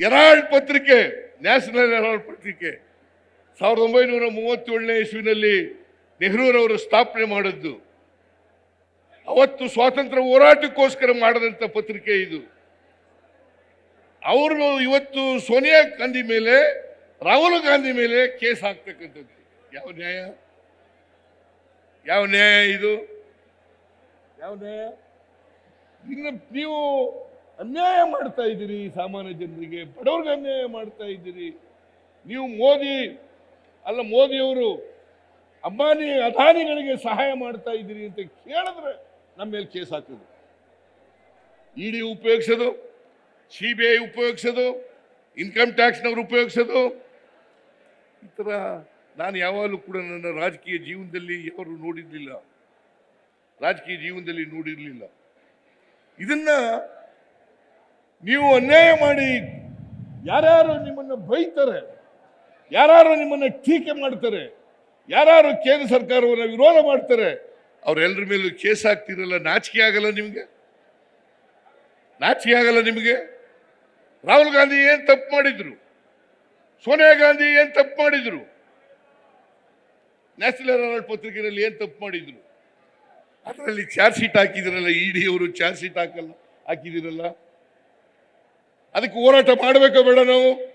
Herald ಪತ್ರಿಕೆ national Herald ಪತ್ರಿಕೆ. ಸಾವಿರದ ಒಂಬೈನೂರ ಮೂವತ್ತೇಳನೇ ಇಸ್ವಿನಲ್ಲಿ ನೆಹರೂರವರು ಸ್ಥಾಪನೆ ಮಾಡಿದ್ದು. ಅವತ್ತು ಸ್ವಾತಂತ್ರ್ಯ ಹೋರಾಟಕ್ಕೋಸ್ಕರ ಮಾಡಿದಂಥ ಪತ್ರಿಕೆ ಇದು. ಅವರು ಇವತ್ತು ಸೋನಿಯಾ ಗಾಂಧಿ ಮೇಲೆ ರಾಹುಲ್ ಗಾಂಧಿ ಮೇಲೆ ಕೇಸ್ ಹಾಕ್ತಕ್ಕಂಥದ್ದು. ಯಾವ ನ್ಯಾಯ? ಯಾವ ನ್ಯಾಯ ಇದು? ಯಾವ ನ್ಯಾಯ? ಇನ್ನು ನೀವು ಅನ್ಯಾಯ ಮಾಡ್ತಾ ಇದ್ದೀರಿ ಸಾಮಾನ್ಯ ಜನರಿಗೆ, ಬಡವ್ರಿಗೆ ಅನ್ಯಾಯ ಮಾಡ್ತಾ ಇದ್ದೀರಿ. ನೀವು ಮೋದಿ ಅಲ್ಲ ಮೋದಿಯವರು ಅಂಬಾನಿ ಅದಾನಿಗಳಿಗೆ ಸಹಾಯ ಮಾಡ್ತಾ ಇದ್ದೀರಿ ಅಂತ ಕೇಳಿದ್ರೆ ನಮ್ಮ ಮೇಲೆ ಕೇಸ್ ಹಾಕೋದು ಇಡಿ ಉಪಯೋಗಿಸೋದು, ಸಿ ಬಿ ಐ ಉಪಯೋಗಿಸೋದು ಇನ್ಕಮ್ ಟ್ಯಾಕ್ಸ್ನವ್ರು ಉಪಯೋಗಿಸೋದು. ಈ ಥರ ನಾನು ಯಾವಾಗಲೂ ಕೂಡ ನನ್ನ ರಾಜಕೀಯ ಜೀವನದಲ್ಲಿ ಯಾರು ನೋಡಿರಲಿಲ್ಲ. ರಾಜಕೀಯ ಜೀವನದಲ್ಲಿ ನೋಡಿರಲಿಲ್ಲ. ಇದನ್ನ ನೀವು ಅನ್ಯಾಯ ಮಾಡಿ ಯಾರ್ಯಾರು ನಿಮ್ಮನ್ನು ಬೈತಾರೆ ಯಾರು ನಿಮ್ಮನ್ನು ಟೀಕೆ ಮಾಡ್ತಾರೆ ಯಾರು ಕೇಂದ್ರ ಸರ್ಕಾರವನ್ನು ವಿರೋಧ ಮಾಡ್ತಾರೆ ಅವರೆಲ್ಲರ ಮೇಲೂ ಕೇಸ್ ಹಾಕ್ತಿರಲ್ಲ, ನಾಚಿಕೆ ಆಗಲ್ಲ ನಿಮಗೆ? ನಾಚಿಕೆ ಆಗಲ್ಲ ನಿಮಗೆ? ರಾಹುಲ್ ಗಾಂಧಿ ಏನು ತಪ್ಪು ಮಾಡಿದ್ರು? ಸೋನಿಯಾ ಗಾಂಧಿ ಏನು ತಪ್ಪು ಮಾಡಿದ್ರು? ನ್ಯಾಷನಲ್ ಹೆರಾಲ್ಡ್ ಪತ್ರಿಕೆಯಲ್ಲಿ ಏನು ತಪ್ಪು ಮಾಡಿದ್ರು? ಅದರಲ್ಲಿ ಚಾರ್ಜ್ ಶೀಟ್ ಹಾಕಿದಿರಲ್ಲ ಇಡಿ ಅವರು ಚಾರ್ಜ್ ಶೀಟ್ ಹಾಕಲ್ಲ, ಹಾಕಿದಿರಲ್ಲ? ಅದಕ್ಕೆ ಹೋರಾಟ ಮಾಡಬೇಕೋ ಬೇಡ ನಾವು.